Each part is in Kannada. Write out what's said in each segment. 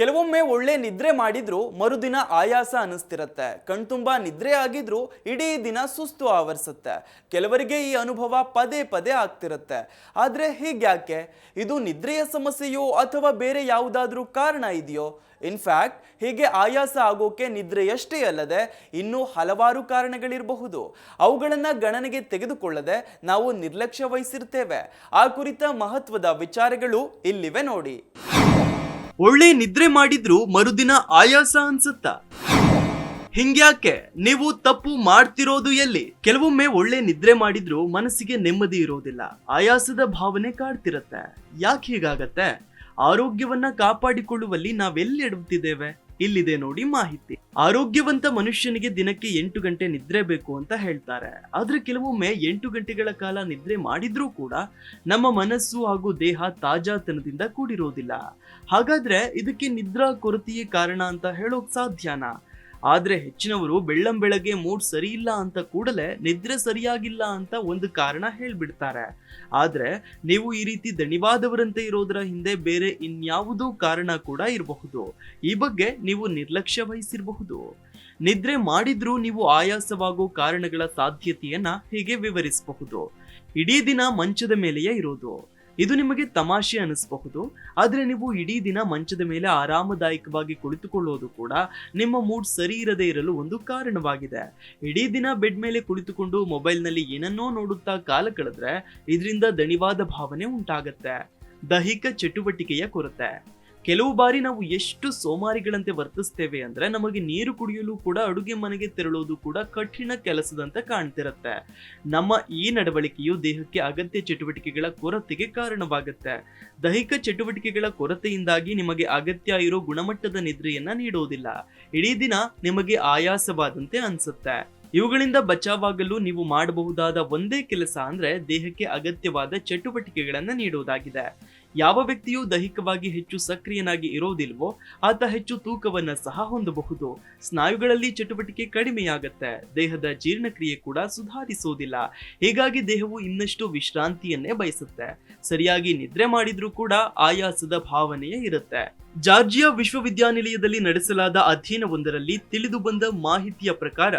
ಕೆಲವೊಮ್ಮೆ ಒಳ್ಳೆ ನಿದ್ರೆ ಮಾಡಿದ್ರು ಮರುದಿನ ಆಯಾಸ ಅನಿಸ್ತಿರತ್ತೆ. ಕಣ್ತುಂಬ ನಿದ್ರೆ ಆಗಿದ್ರು ಇಡೀ ದಿನ ಸುಸ್ತು ಆವರಿಸುತ್ತೆ. ಕೆಲವರಿಗೆ ಈ ಅನುಭವ ಪದೇ ಪದೇ ಆಗ್ತಿರತ್ತೆ. ಆದರೆ ಹೀಗ್ಯಾಕೆ? ಇದು ನಿದ್ರೆಯ ಸಮಸ್ಯೆಯೋ ಅಥವಾ ಬೇರೆ ಯಾವುದಾದ್ರೂ ಕಾರಣ ಇದೆಯೋ? ಇನ್ಫ್ಯಾಕ್ಟ್ ಹೀಗೆ ಆಯಾಸ ಆಗೋಕೆ ನಿದ್ರೆಯಷ್ಟೇ ಅಲ್ಲದೆ ಇನ್ನೂ ಹಲವಾರು ಕಾರಣಗಳಿರಬಹುದು. ಅವುಗಳನ್ನು ಗಣನೆಗೆ ತೆಗೆದುಕೊಳ್ಳದೆ ನಾವು ನಿರ್ಲಕ್ಷ್ಯ ವಹಿಸಿರ್ತೇವೆ. ಆ ಕುರಿತ ಮಹತ್ವದ ವಿಚಾರಗಳು ಇಲ್ಲಿವೆ ನೋಡಿ. ಒಳ್ಳೆ ನಿದ್ರೆ ಮಾಡಿದ್ರು ಮರುದಿನ ಆಯಾಸ ಅನ್ಸುತ್ತ. ಹಿಂಗ್ಯಾಕೆ? ನೀವು ತಪ್ಪು ಮಾಡ್ತಿರೋದು ಎಲ್ಲಿ? ಕೆಲವೊಮ್ಮೆ ಒಳ್ಳೆ ನಿದ್ರೆ ಮಾಡಿದ್ರು ಮನಸ್ಸಿಗೆ ನೆಮ್ಮದಿ ಇರೋದಿಲ್ಲ. ಆಯಾಸದ ಭಾವನೆ ಕಾಡ್ತಿರತ್ತೆ. ಯಾಕೆ ಹೀಗಾಗತ್ತೆ? ಆರೋಗ್ಯವನ್ನ ಕಾಪಾಡಿಕೊಳ್ಳುವಲ್ಲಿ ನಾವೆಲ್ಲಿ ಎಡುತ್ತಿದ್ದೇವೆ ಇಲ್ಲಿದೆ ನೋಡಿ ಮಾಹಿತಿ. ಆರೋಗ್ಯವಂತ ಮನುಷ್ಯನಿಗೆ ದಿನಕ್ಕೆ ಎಂಟು ಗಂಟೆ ನಿದ್ರೆ ಬೇಕು ಅಂತ ಹೇಳ್ತಾರೆ. ಆದ್ರೆ ಕೆಲವೊಮ್ಮೆ ಎಂಟು ಗಂಟೆಗಳ ಕಾಲ ನಿದ್ರೆ ಮಾಡಿದ್ರೂ ಕೂಡ ನಮ್ಮ ಮನಸ್ಸು ಹಾಗೂ ದೇಹ ತಾಜಾತನದಿಂದ ಕೂಡಿರೋದಿಲ್ಲ. ಹಾಗಾದ್ರೆ ಇದಕ್ಕೆ ನಿದ್ರಾ ಕೊರತೆಯೇ ಕಾರಣ ಅಂತ ಹೇಳೋಕ್ ಸಾಧ್ಯನಾ? ಆದ್ರೆ ಹೆಚ್ಚಿನವರು ಬೆಳ್ಳಂ ಬೆಳಗ್ಗೆ ಮೂಡ್ ಸರಿ ಇಲ್ಲ ಅಂತ ಕೂಡಲೇ ನಿದ್ರೆ ಸರಿಯಾಗಿಲ್ಲ ಅಂತ ಒಂದು ಕಾರಣ ಹೇಳ್ಬಿಡ್ತಾರೆ. ಆದ್ರೆ ನೀವು ಈ ರೀತಿ ದಣಿವಾದವರಂತೆ ಇರೋದರ ಹಿಂದೆ ಬೇರೆ ಇನ್ಯಾವುದೋ ಕಾರಣ ಕೂಡ ಇರಬಹುದು. ಈ ಬಗ್ಗೆ ನೀವು ನಿರ್ಲಕ್ಷ್ಯ ವಹಿಸಿರಬಹುದು. ನಿದ್ರೆ ಮಾಡಿದ್ರೂ ನೀವು ಆಯಾಸವಾಗೋ ಕಾರಣಗಳ ಸಾಧ್ಯತೆಯನ್ನ ಹೀಗೆ ವಿವರಿಸಬಹುದು? ಇಡೀ ದಿನ ಮಂಚದ ಮೇಲೆಯೇ ಇರೋದು. ಇದು ನಿಮಗೆ ತಮಾಷೆ ಅನಿಸಬಹುದು, ಆದರೆ ನೀವು ಇಡೀ ದಿನ ಮಂಚದ ಮೇಲೆ ಆರಾಮದಾಯಕವಾಗಿ ಕುಳಿತುಕೊಳ್ಳೋದು ಕೂಡ ನಿಮ್ಮ ಮೂಡ್ ಸರಿ ಇರದೇ ಇರಲು ಒಂದು ಕಾರಣವಾಗಿದೆ. ಇಡೀ ದಿನ ಬೆಡ್ ಮೇಲೆ ಕುಳಿತುಕೊಂಡು ಮೊಬೈಲ್ನಲ್ಲಿ ಏನನ್ನೋ ನೋಡುತ್ತಾ ಕಾಲ ಕಳೆದ್ರೆ, ಇದರಿಂದ ದಣಿವಾದ ಭಾವನೆ ಉಂಟಾಗತ್ತೆ. ದೈಹಿಕ ಚಟುವಟಿಕೆಯ ಕೊರತೆ. ಕೆಲವು ಬಾರಿ ನಾವು ಎಷ್ಟು ಸೋಮಾರಿಗಳಂತೆ ವರ್ತಿಸ್ತೇವೆ ಅಂದ್ರೆ ನಮಗೆ ನೀರು ಕುಡಿಯಲು ಕೂಡ, ಅಡುಗೆ ಮನೆಗೆ ತೆರಳೋದು ಕೂಡ ಕಠಿಣ ಕೆಲಸದಂತೆ ಕಾಣ್ತಿರುತ್ತೆ. ನಮ್ಮ ಈ ನಡವಳಿಕೆಯು ದೇಹಕ್ಕೆ ಅಗತ್ಯ ಚಟುವಟಿಕೆಗಳ ಕೊರತೆಗೆ ಕಾರಣವಾಗುತ್ತೆ. ದೈಹಿಕ ಚಟುವಟಿಕೆಗಳ ಕೊರತೆಯಿಂದಾಗಿ ನಿಮಗೆ ಅಗತ್ಯ ಇರೋ ಗುಣಮಟ್ಟದ ನಿದ್ರೆಯನ್ನ ನೀಡೋದಿಲ್ಲ. ಇಡೀ ದಿನ ನಿಮಗೆ ಆಯಾಸವಾದಂತೆ ಅನ್ಸುತ್ತೆ. ಇವುಗಳಿಂದ ಬಚಾವಾಗಲು ನೀವು ಮಾಡಬಹುದಾದ ಒಂದೇ ಕೆಲಸ ಅಂದ್ರೆ ದೇಹಕ್ಕೆ ಅಗತ್ಯವಾದ ಚಟುವಟಿಕೆಗಳನ್ನು ನೀಡುವುದಾಗಿದೆ. ಯಾವ ವ್ಯಕ್ತಿಯು ದೈಹಿಕವಾಗಿ ಹೆಚ್ಚು ಸಕ್ರಿಯನಾಗಿ ಇರೋದಿಲ್ವೋ, ಆತ ಹೆಚ್ಚು ತೂಕವನ್ನ ಸಹ ಹೊಂದಬಹುದು. ಸ್ನಾಯುಗಳಲ್ಲಿ ಚಟುವಟಿಕೆ ಕಡಿಮೆಯಾಗತ್ತೆ. ದೇಹದ ಜೀರ್ಣಕ್ರಿಯೆ ಕೂಡ ಸುಧಾರಿಸೋದಿಲ್ಲ ಹೀಗಾಗಿ ದೇಹವು ಇನ್ನಷ್ಟು ವಿಶ್ರಾಂತಿಯನ್ನೇ ಬಯಸುತ್ತೆ. ಸರಿಯಾಗಿ ನಿದ್ರೆ ಮಾಡಿದ್ರೂ ಕೂಡ ಆಯಾಸದ ಭಾವನೆಯೇ ಇರುತ್ತೆ. ಜಾರ್ಜಿಯಾ ವಿಶ್ವವಿದ್ಯಾನಿಲಯದಲ್ಲಿ ನಡೆಸಲಾದ ಅಧ್ಯಯನವೊಂದರಲ್ಲಿ ತಿಳಿದು ಬಂದ ಮಾಹಿತಿಯ ಪ್ರಕಾರ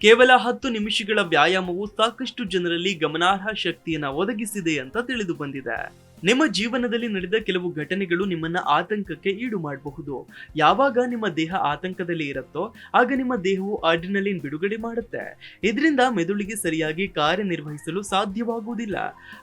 ಕೇವಲ ಹತ್ತು ನಿಮಿಷಗಳ ವ್ಯಾಯಾಮವು ಸಾಕಷ್ಟು ಜನರಲ್ಲಿ ಗಮನಾರ್ಹ ಶಕ್ತಿಯನ್ನ ಒದಗಿಸಿದೆ ಅಂತ ತಿಳಿದು ಬಂದಿದೆ. ನಿಮ್ಮ ಜೀವನದಲ್ಲಿ ನಡೆದ ಕೆಲವು ಘಟನೆಗಳು ನಿಮ್ಮನ್ನ ಆತಂಕಕ್ಕೆ ಈಡು ಮಾಡಬಹುದು. ಯಾವಾಗ ನಿಮ್ಮ ದೇಹ ಆತಂಕದಲ್ಲಿ ಇರುತ್ತೋ ಆಗ ನಿಮ್ಮ ದೇಹವು ಅಡ್ರಿನಲಿನ್ ಬಿಡುಗಡೆ ಮಾಡುತ್ತೆ. ಇದರಿಂದ ಮೆದುಳಿಗೆ ಸರಿಯಾಗಿ ಕಾರ್ಯನಿರ್ವಹಿಸಲು ಸಾಧ್ಯವಾಗುವುದಿಲ್ಲ.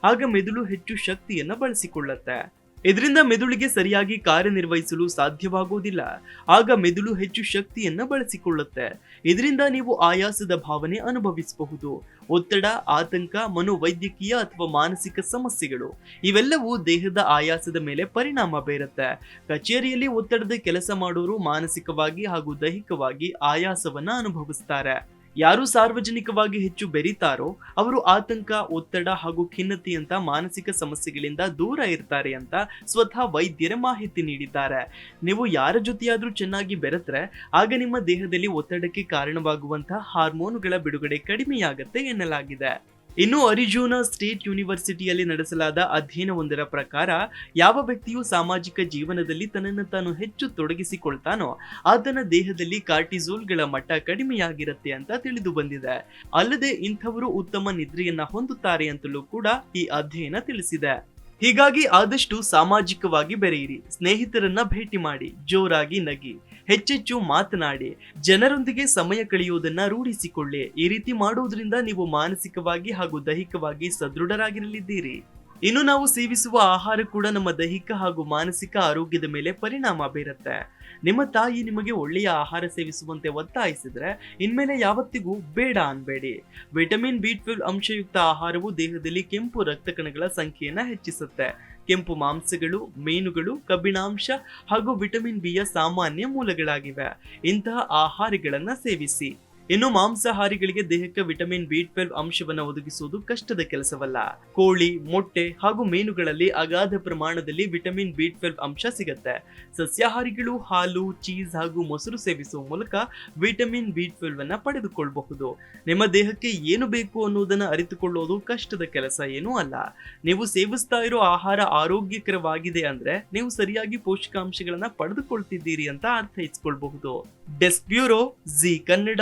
ಆಗ ಮೆದುಳು ಹೆಚ್ಚು ಶಕ್ತಿಯನ್ನ ಬಳಸಿಕೊಳ್ಳುತ್ತೆ. ಇದರಿಂದ ಮೆದುಳಿಗೆ ಸರಿಯಾಗಿ ಕಾರ್ಯನಿರ್ವಹಿಸಲು ಸಾಧ್ಯವಾಗುವುದಿಲ್ಲ. ಆಗ ಮೆದುಳು ಹೆಚ್ಚು ಶಕ್ತಿಯನ್ನ ಬಳಸಿಕೊಳ್ಳುತ್ತೆ. ಇದರಿಂದ ನೀವು ಆಯಾಸದ ಭಾವನೆ ಅನುಭವಿಸಬಹುದು. ಒತ್ತಡ, ಆತಂಕ, ಮನೋವೈದ್ಯಕೀಯ ಅಥವಾ ಮಾನಸಿಕ ಸಮಸ್ಯೆಗಳು, ಇವೆಲ್ಲವೂ ದೇಹದ ಆಯಾಸದ ಮೇಲೆ ಪರಿಣಾಮ ಬೀರುತ್ತೆ. ಕಚೇರಿಯಲ್ಲಿ ಒತ್ತಡದ ಕೆಲಸ ಮಾಡೋರು ಮಾನಸಿಕವಾಗಿ ಹಾಗೂ ದೈಹಿಕವಾಗಿ ಆಯಾಸವನ್ನ ಅನುಭವಿಸ್ತಾರೆ. ಯಾರು ಸಾರ್ವಜನಿಕವಾಗಿ ಹೆಚ್ಚು ಬೆರೀತಾರೋ ಅವರು ಆತಂಕ, ಒತ್ತಡ ಹಾಗೂ ಖಿನ್ನತೆಯಂತ ಮಾನಸಿಕ ಸಮಸ್ಯೆಗಳಿಂದ ದೂರ ಇರ್ತಾರೆ ಅಂತ ಸ್ವತಃ ವೈದ್ಯರ ಮಾಹಿತಿ ನೀಡಿದ್ದಾರೆ. ನೀವು ಯಾರ ಜೊತೆಯಾದರೂ ಚೆನ್ನಾಗಿ ಬೆರೆತ್ರೆ ಆಗ ನಿಮ್ಮ ದೇಹದಲ್ಲಿ ಒತ್ತಡಕ್ಕೆ ಕಾರಣವಾಗುವಂತಹ ಹಾರ್ಮೋನುಗಳ ಬಿಡುಗಡೆ ಕಡಿಮೆಯಾಗತ್ತೆ ಎನ್ನಲಾಗಿದೆ. ಇನ್ನು ಅರಿಜೋನಾ ಸ್ಟೇಟ್ ಯೂನಿವರ್ಸಿಟಿಯಲ್ಲಿ ನಡೆಸಲಾದ ಅಧ್ಯಯನವೊಂದರ ಪ್ರಕಾರ, ಯಾವ ವ್ಯಕ್ತಿಯು ಸಾಮಾಜಿಕ ಜೀವನದಲ್ಲಿ ತನ್ನನ್ನು ತಾನು ಹೆಚ್ಚು ತೊಡಗಿಸಿಕೊಳ್ತಾನೋ, ಆತನ ದೇಹದಲ್ಲಿ ಕಾರ್ಟಿಸೋಲ್ಗಳ ಮಟ್ಟ ಕಡಿಮೆಯಾಗಿರುತ್ತೆ ಅಂತ ತಿಳಿದು ಬಂದಿದೆ. ಅಲ್ಲದೆ ಇಂಥವರು ಉತ್ತಮ ನಿದ್ರೆಯನ್ನ ಹೊಂದುತ್ತಾರೆ ಅಂತಲೂ ಕೂಡ ಈ ಅಧ್ಯಯನ ತಿಳಿಸಿದೆ. ಹೀಗಾಗಿ ಆದಷ್ಟು ಸಾಮಾಜಿಕವಾಗಿ ಬೆರೆಯಿರಿ, ಸ್ನೇಹಿತರನ್ನ ಭೇಟಿ ಮಾಡಿ, ಜೋರಾಗಿ ನಗಿ. ಹೆಚ್ಚೆಚ್ಚು ಮಾತನಾಡಿ, ಜನರೊಂದಿಗೆ ಸಮಯ ಕಳೆಯುವುದನ್ನ ರೂಢಿಸಿಕೊಳ್ಳಿ. ಈ ರೀತಿ ಮಾಡುವುದರಿಂದ ನೀವು ಮಾನಸಿಕವಾಗಿ ಹಾಗೂ ದೈಹಿಕವಾಗಿ ಸದೃಢರಾಗಿರಲಿದ್ದೀರಿ. ಇನ್ನು ನಾವು ಸೇವಿಸುವ ಆಹಾರ ಕೂಡ ನಮ್ಮ ದೈಹಿಕ ಹಾಗೂ ಮಾನಸಿಕ ಆರೋಗ್ಯದ ಮೇಲೆ ಪರಿಣಾಮ ಬೀರುತ್ತೆ. ನಿಮ್ಮ ತಾಯಿ ನಿಮಗೆ ಒಳ್ಳೆಯ ಆಹಾರ ಸೇವಿಸುವಂತೆ ಒತ್ತಾಯಿಸಿದ್ರೆ, ಇನ್ಮೇಲೆ ಯಾವತ್ತಿಗೂ ಬೇಡ ಅನ್ಬೇಡಿ. ವಿಟಮಿನ್ ಬಿ ಟ್ವೆಲ್ ಅಂಶಯುಕ್ತ ಆಹಾರವು ದೇಹದಲ್ಲಿ ಕೆಂಪು ರಕ್ತ ಕಣಗಳ ಸಂಖ್ಯೆಯನ್ನ ಹೆಚ್ಚಿಸುತ್ತೆ. ಕೆಂಪು ಮಾಂಸಗಳು ಮೀನುಗಳು ಕಬ್ಬಿಣಾಂಶ ಹಾಗೂ ವಿಟಮಿನ್ ಬಿಯ ಸಾಮಾನ್ಯ ಮೂಲಗಳಾಗಿವೆ. ಇಂತಹ ಆಹಾರಗಳನ್ನು ಸೇವಿಸಿ. ಇನ್ನು ಮಾಂಸಾಹಾರಿಗಳಿಗೆ ದೇಹಕ್ಕೆ ವಿಟಮಿನ್ ಬಿ ಟ್ವೆಲ್ವ್ ಅಂಶವನ್ನು ಒದಗಿಸುವುದು ಕಷ್ಟದ ಕೆಲಸವಲ್ಲ. ಕೋಳಿ, ಮೊಟ್ಟೆ ಹಾಗೂ ಮೀನುಗಳಲ್ಲಿ ಅಗಾಧ ಪ್ರಮಾಣದಲ್ಲಿ ವಿಟಮಿನ್ ಬಿ ಟ್ವೆಲ್ವ್ ಅಂಶ ಸಿಗುತ್ತೆ. ಸಸ್ಯಾಹಾರಿಗಳು ಹಾಲು, ಚೀಸ್ ಹಾಗೂ ಮೊಸರು ಸೇವಿಸುವ ಮೂಲಕ ವಿಟಮಿನ್ ಬಿ ಟ್ವೆಲ್ವ್ ಅನ್ನ ಪಡೆದುಕೊಳ್ಳಬಹುದು ನಿಮ್ಮ ದೇಹಕ್ಕೆ ಏನು ಬೇಕು ಅನ್ನೋದನ್ನ ಅರಿತುಕೊಳ್ಳೋದು ಕಷ್ಟದ ಕೆಲಸ ಏನೂ ಅಲ್ಲ. ನೀವು ಸೇವಿಸ್ತಾ ಇರೋ ಆಹಾರ ಆರೋಗ್ಯಕರವಾಗಿದೆ ಅಂದ್ರೆ ನೀವು ಸರಿಯಾಗಿ ಪೋಷಕಾಂಶಗಳನ್ನ ಪಡೆದುಕೊಳ್ತಿದ್ದೀರಿ ಅಂತ ಅರ್ಥೈಸ್ಕೊಳ್ಬಹುದು desk bureau, Zee Kannada